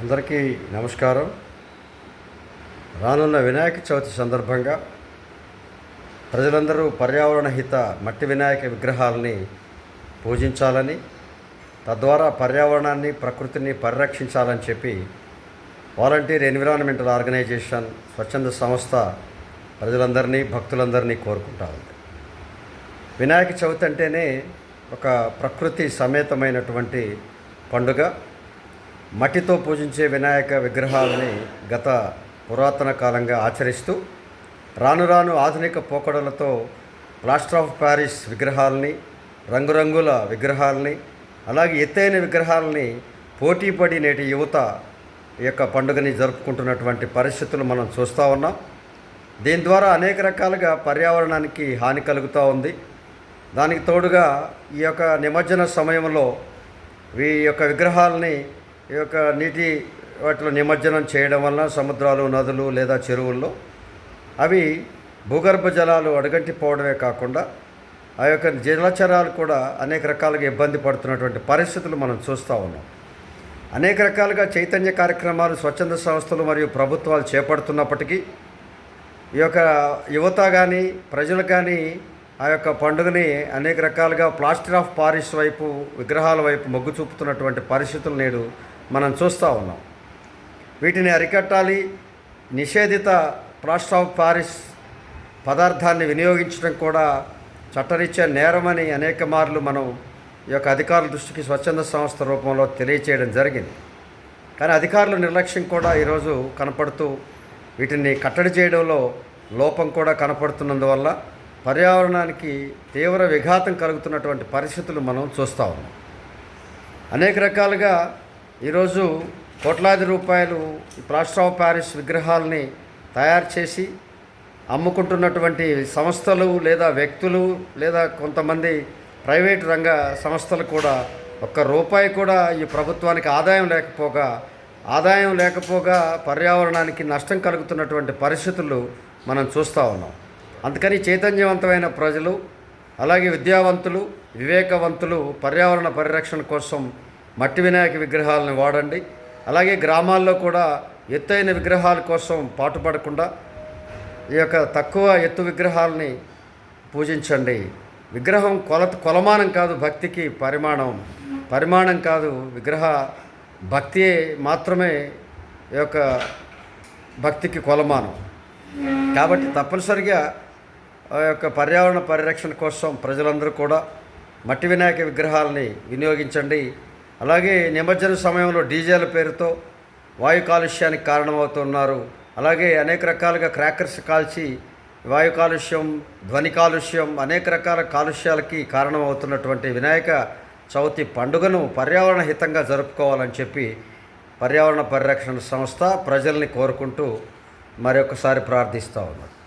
అందరికీ నమస్కారం. రానున్న వినాయక చవితి సందర్భంగా ప్రజలందరూ పర్యావరణ హిత మట్టి వినాయక విగ్రహాలని పూజించాలని తద్వారా పర్యావరణాన్ని ప్రకృతిని పరిరక్షించాలని చెప్పి వాలంటీర్ ఎన్విరాన్మెంటల్ ఆర్గనైజేషన్ స్వచ్ఛంద సంస్థ ప్రజలందరినీ భక్తులందరినీ కోరుకుంటా ఉంది. వినాయక చవితి అంటేనే ఒక ప్రకృతి సమేతమైనటువంటి పండుగ. మట్టితో పూజించే వినాయక విగ్రహాలని గత పురాతన కాలంగా ఆచరిస్తూ రాను రాను ఆధునిక పోకడలతో ప్లాస్టర్ ఆఫ్ ప్యారిస్ విగ్రహాలని రంగురంగుల విగ్రహాలని అలాగే ఎత్తైన విగ్రహాలని పోటీపడి నేటి యువత ఈ యొక్క పండుగని జరుపుకుంటున్నటువంటి పరిస్థితులు మనం చూస్తూ ఉన్నాం. దీని ద్వారా అనేక రకాలుగా పర్యావరణానికి హాని కలుగుతూ ఉంది. దానికి తోడుగా ఈ యొక్క నిమజ్జన సమయంలో ఈ యొక్క విగ్రహాలని ఈ యొక్క నీటి వాటిలో నిమజ్జనం చేయడం వలన సముద్రాలు నదులు లేదా చెరువుల్లో అవి భూగర్భ జలాలు అడుగంటిపోవడమే కాకుండా ఆ యొక్క జలచరాలు కూడా అనేక రకాలుగా ఇబ్బంది పడుతున్నటువంటి పరిస్థితులు మనం చూస్తూ ఉన్నాం. అనేక రకాలుగా చైతన్య కార్యక్రమాలు స్వచ్ఛంద సంస్థలు మరియు ప్రభుత్వాలు చేపడుతున్నప్పటికీ ఈ యొక్క యువత కానీ ప్రజలు కానీ ఆ యొక్క పండుగని అనేక రకాలుగా ప్లాస్టర్ ఆఫ్ పారిస్ వైపు విగ్రహాల వైపు మొగ్గు చూపుతున్నటువంటి పరిస్థితులు నేడు మనం చూస్తూ ఉన్నాం. వీటిని అరికట్టాలి నిషేధిత ప్లాస్టర్ ఆఫ్ పారిస్ పదార్థాన్ని వినియోగించడం కూడా చట్టరీత్యా నేరమని అనేక మార్లు మనం ఈ యొక్క అధికారుల దృష్టికి స్వచ్ఛంద సంస్థ రూపంలో తెలియచేయడం జరిగింది. కానీ అధికారుల నిర్లక్ష్యం కూడా ఈరోజు కనపడుతూ వీటిని కట్టడి చేయడంలో లోపం కూడా కనపడుతున్నందువల్ల పర్యావరణానికి తీవ్ర విఘాతం కలుగుతున్నటువంటి పరిస్థితులు మనం చూస్తూ ఉన్నాం. అనేక రకాలుగా ఈరోజు కోట్లాది రూపాయలు ప్లాస్టర్ ఆఫ్ ప్యారిస్ విగ్రహాలని తయారు చేసి అమ్ముకుంటున్నటువంటి సంస్థలు లేదా వ్యక్తులు లేదా కొంతమంది ప్రైవేట్ రంగ సంస్థలు కూడా ఒక్క రూపాయి కూడా ఈ ప్రభుత్వానికి ఆదాయం లేకపోగా ఆదాయం లేకపోగా పర్యావరణానికి నష్టం కలుగుతున్నటువంటి పరిస్థితులు మనం చూస్తూ ఉన్నాం. అందుకని చైతన్యవంతమైన ప్రజలు అలాగే విద్యావంతులు వివేకవంతులు పర్యావరణ పరిరక్షణ కోసం మట్టి వినాయక విగ్రహాలను వాడండి. అలాగే గ్రామాల్లో కూడా ఎత్తైన విగ్రహాల కోసం పాటుపడకుండా ఈ యొక్క తక్కువ ఎత్తు విగ్రహాలని పూజించండి. విగ్రహం కొలత కొలమానం కాదు భక్తికి పరిమాణం. పరిమాణం కాదు విగ్రహ భక్తి మాత్రమే ఈ యొక్క భక్తికి కొలమానం. కాబట్టి తప్పనిసరిగా ఆ యొక్క పర్యావరణ పరిరక్షణ కోసం ప్రజలందరూ కూడా మట్టి వినాయక విగ్రహాలని వినియోగించండి. అలాగే నిమజ్జన సమయంలో డీజేల పేరుతో వాయు కాలుష్యానికి కారణమవుతున్నారు. అలాగే అనేక రకాలుగా క్రాకర్స్ కాల్చి వాయు కాలుష్యం ధ్వని కాలుష్యం అనేక రకాల కాలుష్యాలకి కారణమవుతున్నటువంటి వినాయక చవితి పండుగను పర్యావరణ హితంగా జరుపుకోవాలని చెప్పి పర్యావరణ పరిరక్షణ సంస్థ ప్రజల్ని కోరుకుంటూ మరొకసారి ప్రార్థిస్తూ ఉన్నారు